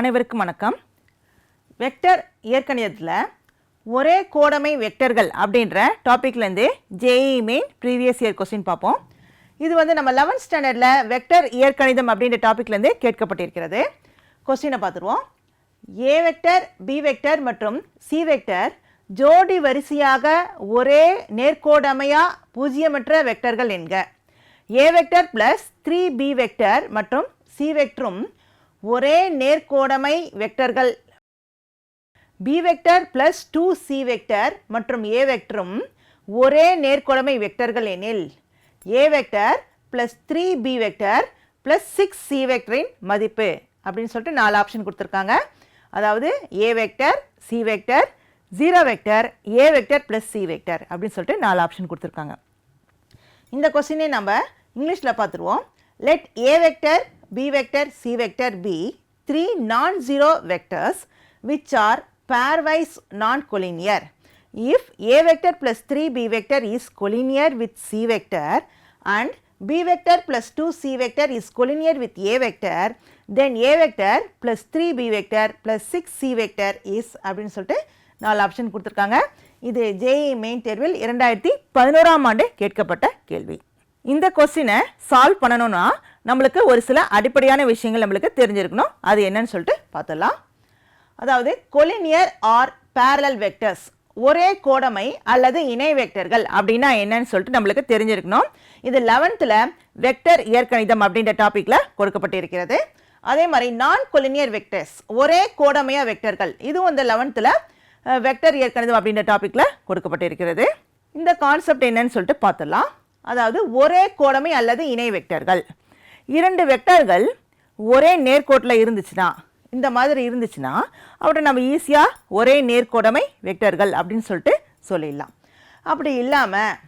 அனைவருக்கும் வணக்கம். வெக்டர் இயற்கணிதத்தில் ஒரே கோடமை வெக்டர்கள் அப்படின்ற டாப்பிக்லேருந்து JEE main previous year question பார்ப்போம். இது வந்து நம்ம லெவன்த் ஸ்டாண்டர்டில் வெக்டர் இயற்கணிதம் அப்படின்ற டாப்பிக்லேருந்து கேட்கப்பட்டிருக்கிறது. கொஸ்டினை பார்த்துருவோம். ஏ வெக்டர் பி வெக்டர் மற்றும் சி வெக்டர் ஜோடி வரிசையாக ஒரே நேர்கோடமையா பூஜ்ஜியமற்ற வெக்டர்கள் என்க. A vector plus three B vector மற்றும் சி வெக்டரும் ஒரே நேர்கோடமை வெக்டர்கள். B vector plus two C vector மற்றும் ஏ வெக்டரும் ஒரே நேர்கோடமை வெக்டர்கள் எனில் A vector plus three B vector plus six C வெக்டரின் மதிப்பு அப்படின்னு சொல்லிட்டு நாலு ஆப்ஷன் கொடுத்துருக்காங்க. அதாவது A vector C vector zero vector A vector plus C vector அப்படின்னு சொல்லிட்டு நாலு ஆப்ஷன் கொடுத்துருக்காங்க. இந்த கொஸ்டினே நம்ம இங்கிலீஷில் பார்த்துருவோம். Let A vector B vector, C vector B, three non-zero vectors which are pairwise non-collinear. If a vector plus 3 B vector is collinear with c vector and b vector plus 2 C vector is collinear with a vector, then a vector plus 3 B vector plus 6 C vector is அப்படின்னு சொல்லிட்டு நாலு option கொடுத்துருக்காங்க இது JE main தேர்வில் இரண்டாயிரத்தி பதினோராம் ஆண்டு கேட்கப்பட்ட கேள்வி இந்த கொஸ்டினை சால்வ் பண்ணணும்னா நம்மளுக்கு ஒரு சில அடிப்படையான விஷயங்கள் நம்மளுக்கு தெரிஞ்சிருக்கணும். அது என்னன்னு சொல்லிட்டு பார்த்துடலாம். அதாவது கொலினியர் ஆர் பேரலல் வெக்டர்ஸ் ஒரே கோடமை அல்லது இணை வெக்டர்கள் அப்படின்னா என்னன்னு சொல்லிட்டு நம்மளுக்கு தெரிஞ்சிருக்கணும். இது லெவன்த்தில் வெக்டர் இயற்கணிதம் அப்படின்ற டாப்பிக்கில் கொடுக்கப்பட்டிருக்கிறது. அதே மாதிரி நான் கொலினியர் வெக்டர்ஸ் ஒரே கோடமையா வெக்டர்கள் இதுவும் இந்த லெவன்த்தில் வெக்டர் இயற்கணிதம் அப்படின்ற டாப்பிக்கில் கொடுக்கப்பட்டிருக்கிறது. இந்த கான்செப்ட் என்னன்னு சொல்லிட்டு பார்த்துடலாம். அதாவது ஒரே கோடமை அல்லது இணை வெக்டர்கள் இரண்டு வெக்டர்கள் ஒரே நேர்கோட்டில் இருந்துச்சுன்னா இந்த மாதிரி இருந்துச்சுன்னா அவரை நம்ம ஈஸியாக ஒரே நேர்கோடமை வெக்டர்கள் அப்படின்னு சொல்லிட்டு சொல்லிடலாம். அப்படி இல்லாமல்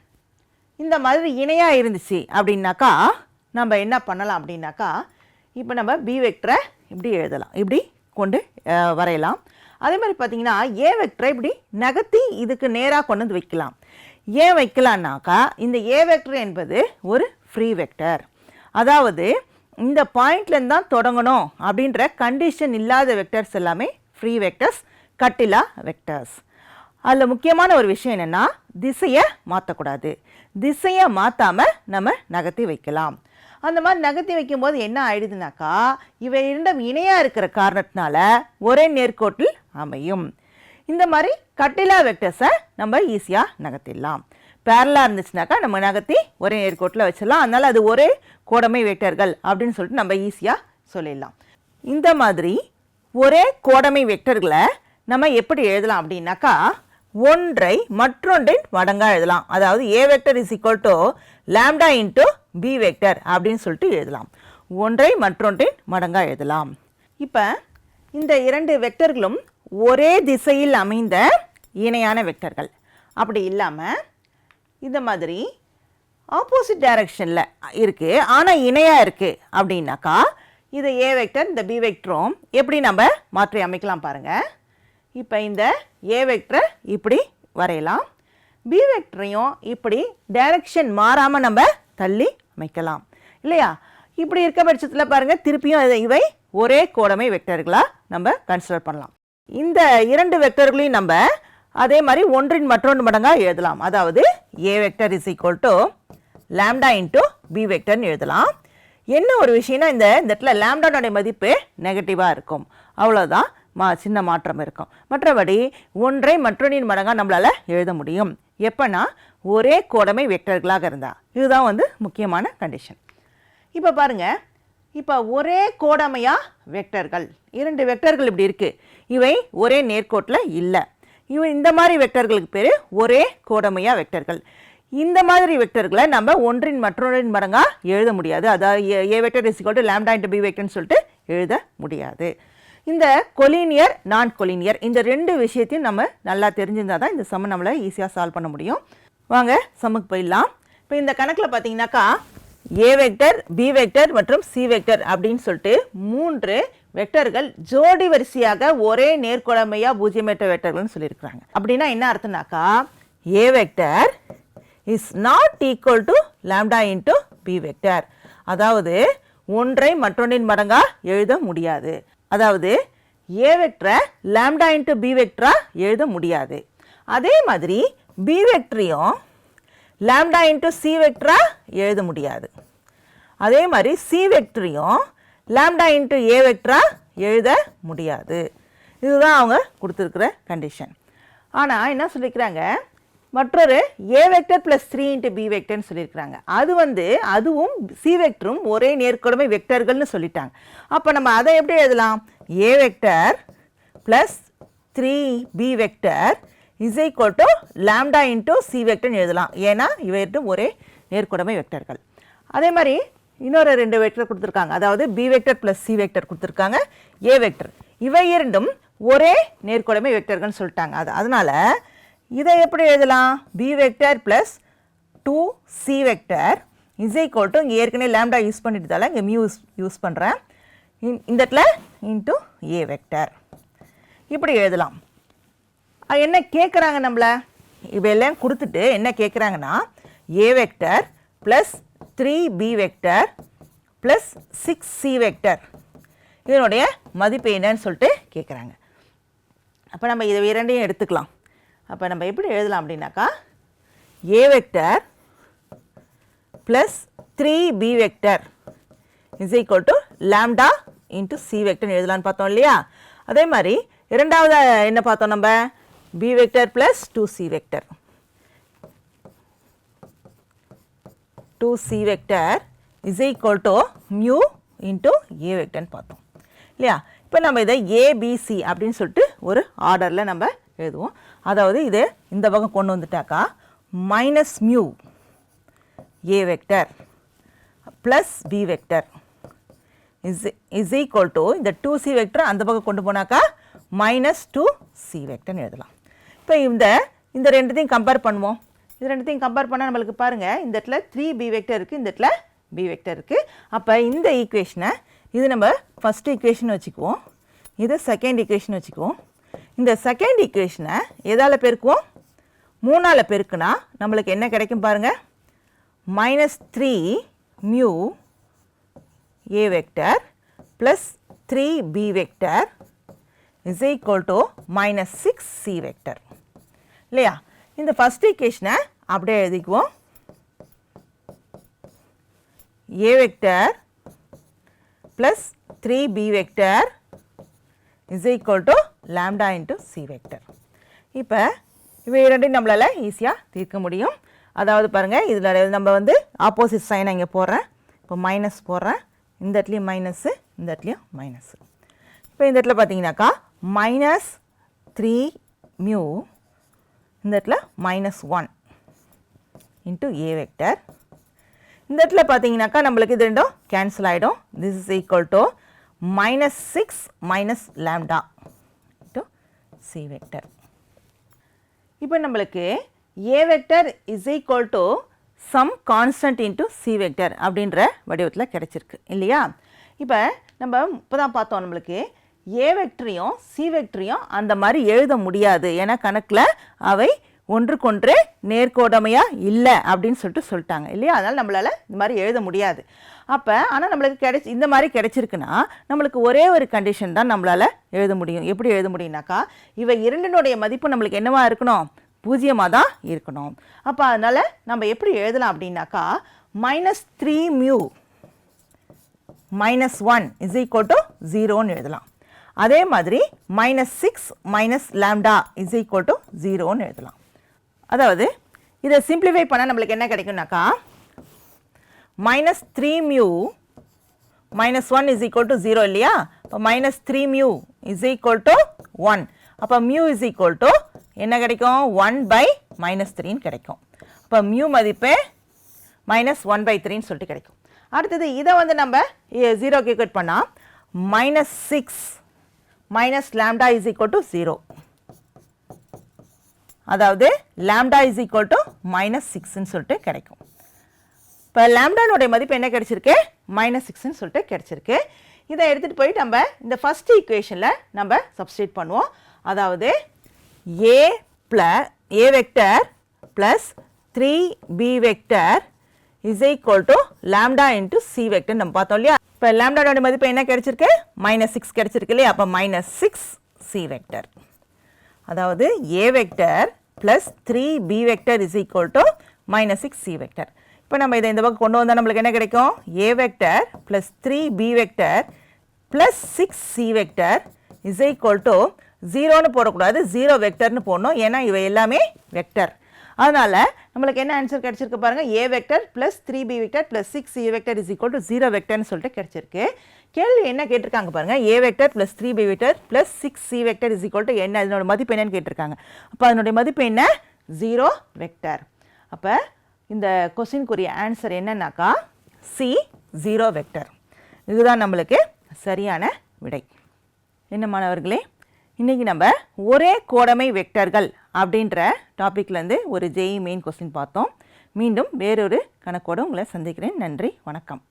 இந்த மாதிரி இணையாக இருந்துச்சு அப்படின்னாக்கா நம்ம என்ன பண்ணலாம் அப்படின்னாக்கா இப்போ நம்ம பி வெக்டரை இப்படி எழுதலாம். இப்படி கொண்டு வரையலாம். அதே மாதிரி பார்த்தீங்கன்னா ஏ வெக்டரை இப்படி நகர்த்தி இதுக்கு நேராக கொண்டு வந்து வைக்கலாம். ஏன் வைக்கலான்னாக்கா இந்த ஏ வெக்டர் என்பது ஒரு ஃப்ரீ வெக்டர் அதாவது இந்த பாயிண்ட்லேருந்து தான் தொடங்கணும் அப்படின்ற கண்டிஷன் இல்லாத வெக்டர்ஸ் எல்லாமே ஃப்ரீ வெக்டர்ஸ் கட்டிலா வெக்டர்ஸ் அதில் முக்கியமான ஒரு விஷயம் என்னென்னா திசையை மாற்றக்கூடாது திசையை மாற்றாமல் நம்ம நகர்த்தி வைக்கலாம். அந்த மாதிரி நகர்த்தி வைக்கும்போது என்ன ஆயிடுதுனாக்கா இவை இரண்டும் இணையாக இருக்கிற காரணத்தினால ஒரே நேர்கோட்டில் அமையும். இந்த மாதிரி கட்டிலா வெக்டர்ஸை நம்ம ஈஸியாக நகர்த்திடலாம். பேரலாக இருந்துச்சுனாக்கா நம்ம நகர்த்தி ஒரே நேர்கோட்டில் வச்சிடலாம். அதனால் அது ஒரே கோடமை வெக்டர்கள் அப்படின்னு சொல்லிட்டு நம்ம ஈஸியாக சொல்லிடலாம். இந்த மாதிரி ஒரே கோடமை வெக்டர்களை நம்ம எப்படி எழுதலாம் அப்படின்னாக்கா ஒன்றை மற்றொன்றின் மடங்காக எழுதலாம். அதாவது A vector is equal to lambda into B vector அப்படின்னு சொல்லிட்டு எழுதலாம். ஒன்றை மற்றொன்றின் மடங்காக எழுதலாம். இப்போ இந்த இரண்டு வெக்டர்களும் ஒரே திசையில் அமைந்த இணையான வெக்டர்கள் அப்படி இல்லாமல் இந்த மாதிரி ஆப்போசிட் டைரக்ஷனில் இருக்குது ஆனால் இணையாக இருக்குது அப்படின்னாக்கா இதை ஏ வெக்டர் இந்த பி வெக்டரும் எப்படி நம்ம மாற்றி அமைக்கலாம் பாருங்கள் இப்போ இந்த ஏ வெக்டரை இப்படி வரையலாம். பி வெக்டரையும் இப்படி டைரக்ஷன் மாறாமல் நம்ம தள்ளி அமைக்கலாம். இல்லையா? இப்படி இருக்க பட்சத்தில் பாருங்கள் திருப்பியும் இவை ஒரே கோடமை வெக்டர்களாக நம்ம கன்சிடர் பண்ணலாம். இந்த இரண்டு வெக்டர்களையும் நம்ம அதே மாதிரி ஒன்றின் மற்றொன்று மடங்காக எழுதலாம். அதாவது A vector is equal to lambda into B வெக்டர்னு எழுதலாம். என்ன ஒரு விஷயம்னா இந்த இந்த இடத்துல லேம்டானுடைய மதிப்பு நெகட்டிவாக இருக்கும். அவ்வளோதான் மா சின்ன மாற்றம் இருக்கும். மற்றபடி ஒன்றை மற்றொன்றின் மடங்காக நம்மளால் எழுத முடியும். எப்போனா ஒரே கோடமை வெக்டர்களாக இருந்தால் இதுதான் வந்து முக்கியமான கண்டிஷன் இப்போ பாருங்க. இப்போ ஒரே கோடமையாக வெக்டர்கள் இரண்டு வெக்டர்கள் இப்படி இருக்குது இவை ஒரே நேர்கோட்டில் இல்லை. இவை இந்த மாதிரி வெக்டர்களுக்கு பேர் ஒரே கோடமையா வெக்டர்கள். இந்த மாதிரி வெக்டர்களை நம்ம ஒன்றின் மற்றொன்றின் மடங்காக எழுத முடியாது. அதாவது A- A vector is to lambda into B வெக்டர்னு சொல்லிட்டு எழுத முடியாது. இந்த கொலீனியர் நான் கொலீனியர் இந்த ரெண்டு விஷயத்தையும் நம்ம நல்லா தெரிஞ்சிருந்தா தான் இந்த சம்ம நம்மளை ஈஸியாக சால்வ் பண்ண முடியும். வாங்க சம்முக்கு போயிடலாம். இப்போ இந்த கணக்கில் பார்த்தீங்கன்னாக்கா ஏ வெக்டர் பி வெக்டர் மற்றும் சி வெக்டர் அப்படின்னு சொல்லிட்டு மூன்று வெக்டர்கள் ஜோடி வரிசையாக ஒரே நேர்கொழமையாக பூஜ்ஜியமேற்ற வெக்டர்கள்னு சொல்லியிருக்கிறாங்க. அப்படின்னா என்ன அர்த்தம்னாக்கா A vector is not equal to lambda into B vector அதாவது ஒன்றை மற்றொன்றின் மடங்கா எழுத முடியாது. அதாவது ஏ வெக்டரை லேம்டா இன்ட்டு பி வெக்டரா எழுத முடியாது. அதே மாதிரி பி வெக்டரையும் லேம்டா இன்ட்டு சி வெக்டரா எழுத முடியாது. அதே மாதிரி சி வெக்டரையும் லேம்டா இன்ட்டு ஏ வெக்டரா எழுத முடியாது. இதுதான் அவங்க கொடுத்துருக்குற கண்டிஷன் ஆனால் என்ன சொல்லியிருக்கிறாங்க மற்றொரு A vector plus three into B வெக்டர்னு சொல்லியிருக்கிறாங்க அது வந்து அதுவும் சி வெக்டரும் ஒரே நேர்கொடமை வெக்டர்கள்னு சொல்லிட்டாங்க. அப்போ நம்ம அதை எப்படி எழுதலாம்? A vector plus three B vector is equal to lambda into C வெக்டர்னு எழுதலாம். ஏன்னா இவை ஒரே நேர்கொடுமை வெக்டர்கள் அதே மாதிரி இன்னொரு ரெண்டு வெக்டர் கொடுத்துருக்காங்க. அதாவது B vector plus C vector கொடுத்துருக்காங்க. ஏ வெக்டர் இவை இரண்டும் ஒரே நேர்கொடமை வெக்டர்கள்னு சொல்லிட்டாங்க. அது அதனால் இதை எப்படி எழுதலாம்? B vector plus two C vector is equal to இங்கே ஏற்கனவே லேம்டா யூஸ் பண்ணிட்டதால இங்கே மியூ யூஸ் யூஸ் பண்ணுறேன் இந்த இடத்துல இன்ட்டு ஏ வெக்டர் இப்படி எழுதலாம். அது என்ன கேட்குறாங்க நம்மளை? இவையெல்லாம் கொடுத்துட்டு என்ன கேட்குறாங்கன்னா A vector plus three B vector plus six C vector இதனுடைய மதிப்பு என்னன்னு சொல்லிட்டு கேட்குறாங்க அப்போ நம்ம இதை இரண்டையும் எடுத்துக்கலாம். அப்போ நம்ம எப்படி எழுதலாம் அப்படின்னாக்கா A vector plus three B vector is equal to lambda into C வெக்டர்னு எழுதலாம்னு பார்த்தோம் இல்லையா? அதே மாதிரி இரண்டாவது என்ன பார்த்தோம் நம்ம? B vector plus two C vector two C vector is equal to mu into A வெக்டர்னு பார்த்தோம். இல்லையா? இப்போ நம்ம இதை ஏபிசி அப்படின்னு சொல்லிட்டு ஒரு ஆர்டரில் நம்ம எழுதுவோம். அதாவது இது இந்த பக்கம் கொண்டு வந்துட்டாக்கா minus mu A vector plus B vector is is equal to இந்த டூ சி வெக்டர் அந்த பக்கம் கொண்டு போனாக்கா மைனஸ் டூ சி வெக்டர்னு எழுதலாம். இப்போ இந்த இந்த ரெண்டுத்தையும் கம்பேர் பண்ணுவோம். இது ரெண்டுத்தையும் கம்பேர் பண்ணால் நம்மளுக்கு பாருங்கள் இந்த இடத்துல த்ரீ பி வெக்டர் இருக்குது இந்த இடத்துல பி வெக்டர் இருக்குது அப்போ இந்த ஈக்குவேஷனை இது நம்ம ஃபஸ்ட் ஈக்குவேஷன் வச்சுக்குவோம். இது செகண்ட் ஈக்குவேஷன் வச்சுக்குவோம். இந்த செகண்ட் ஈக்குவேஷனை எதால் பெருக்குவோம்? மூணால் பெருக்குனா நம்மளுக்கு என்ன கிடைக்கும் பாருங்கள் minus three mu A vector plus three B vector is equal to minus six C vector இல்லையா? இந்த ஃபஸ்ட் ஈக்குவேஷனை அப்படியே எழுதிக்குவோம். A vector plus 3b vector is equal to lambda into C vector இப்போ இவை இரண்டையும் நம்மளால் ஈஸியாக தீர்க்க முடியும். அதாவது பாருங்கள் இதில் நம்ம வந்து ஆப்போசிட் சைனை இங்கே போடுறேன். இப்போ மைனஸ் போடுறேன். இந்த இடத்துலையும் மைனஸ்ஸு இந்த இடத்துலையும் மைனஸ்ஸு இப்போ இந்த இடத்துல பார்த்தீங்கன்னாக்கா மைனஸ் த்ரீ மியூ இந்த இடத்துல minus one into A vector இந்த இடத்துல பார்த்தீங்கன்னாக்கா நம்மளுக்கு இது ரெண்டும் கேன்சல் ஆகிடும் this is equal to minus six minus lambda into C vector இப்போ நம்மளுக்கு A vector is equal to some constant into C vector அப்படின்ற வடிவத்தில் கிடச்சிருக்கு இல்லையா? இப்போ நம்ம இப்போ தான் பார்த்தோம் நம்மளுக்கு ஏ வெக்டரையும் சி வெக்டரையும் அந்த மாதிரி எழுத முடியாது. ஏன்னா கணக்கில் அவை ஒன்றுக்கொன்று நேர்கோடமையாக இல்லை அப்படின்னு சொல்லிட்டு சொல்லிட்டாங்க. இல்லையா? அதனால் நம்மளால் இந்த மாதிரி எழுத முடியாது. அப்போ ஆனால் நம்மளுக்கு கிடைச்சி இந்த மாதிரி கிடைச்சிருக்குன்னா நம்மளுக்கு ஒரே ஒரு கண்டிஷன் தான் நம்மளால் எழுத முடியும். எப்படி எழுத முடியும்னாக்கா இவை இரண்டினுடைய மதிப்பு நம்மளுக்கு என்னவாக இருக்கணும்? பூஜ்ஜியமாக தான் இருக்கணும். அப்போ அதனால் நம்ம எப்படி எழுதலாம் அப்படின்னாக்கா minus three mu minus one is equal to ஜீரோன்னு எழுதலாம். அதே மாதிரி minus six minus lambda is equal to ஜீரோன்னு எழுதலாம். அதாவது இதை சிம்பிளிஃபை பண்ணால் நம்மளுக்கு என்ன கிடைக்கும்னாக்கா minus three mu minus one is equal to zero இல்லையா? இப்போ minus three mu is equal to one அப்போ மியூ இஸ் ஈக்குவல் டு என்ன கிடைக்கும்? ஒன் பை மைனஸ் த்ரீன்னு கிடைக்கும். இப்போ மியூ மதிப்பு மைனஸ் ஒன் பை த்ரீன்னு சொல்லிட்டு கிடைக்கும். அடுத்தது இதை வந்து நம்ம ஜீரோ கேக்கட் பண்ணால் minus six minus lambda is equal to zero அதாவது lambda is equal to minus சிக்ஸ்ன்னு சொல்லிட்டு கிடைக்கும். இப்போ லேம்டானுடைய மதிப்பு என்ன கிடைச்சிருக்கு? மைனஸ் சிக்ஸ்ன்னு சொல்லிட்டு கிடைச்சிருக்கு. இதை எடுத்துகிட்டு போய் நம்ம இந்த ஃபஸ்ட் ஈக்குவேஷனில் நம்ம சப்ஸ்டியூட் பண்ணுவோம். அதாவது A plus A vector plus three B vector is equal to lambda into C vector நம்ம பார்த்தோம் இல்லையா? இப்போ லாம்டாவோட மதிப்பு என்ன கிடைச்சிருக்கு? மைனஸ் சிக்ஸ் கிடைச்சிருக்கு இல்லையா? அப்போ மைனஸ் சிக்ஸ் சி வெக்டர் அதாவது A vector plus three B vector is equal to minus six C vector இப்போ நம்ம இதை இந்த பக்கம் கொண்டு வந்தால் நம்மளுக்கு என்ன கிடைக்கும்? A vector plus three B vector plus six C vector is equal to ஜீரோன்னு போடக்கூடாது. ஜீரோ வெக்டர்னு போடணும். ஏன்னா இவை எல்லாமே வெக்டர் அதனால் நம்மளுக்கு என்ன ஆன்சர் கிடச்சிருக்கு பாருங்கள் A vector plus three B vector plus six C vector is equal to zero வெக்டர்னு சொல்லிட்டு கிடச்சிருக்கு. கேள்வி என்ன கேட்டிருக்காங்க பாருங்கள் A vector plus three B vector plus six C vector is equal to என்ன? அதனோட மதிப்பு என்னன்னு கேட்டிருக்காங்க. அப்போ அதனுடைய மதிப்பு என்ன? ஜீரோ வெக்டர் அப்போ இந்த கொஸ்டினுக்குரிய ஆன்சர் என்னன்னாக்கா? சி ஜீரோ வெக்டர் இதுதான் நம்மளுக்கு சரியான விடை. என்ன மாணவர்களே? இன்றைக்கி நம்ம ஒரே கோடமை வெக்டர்கள் அப்படின்ற டாப்பிக்லேருந்து ஒரு ஜெய் மெயின் கொஸ்டின் பார்த்தோம். மீண்டும் வேறொரு கணக்கோடு உங்களை சந்திக்கிறேன். நன்றி. வணக்கம்.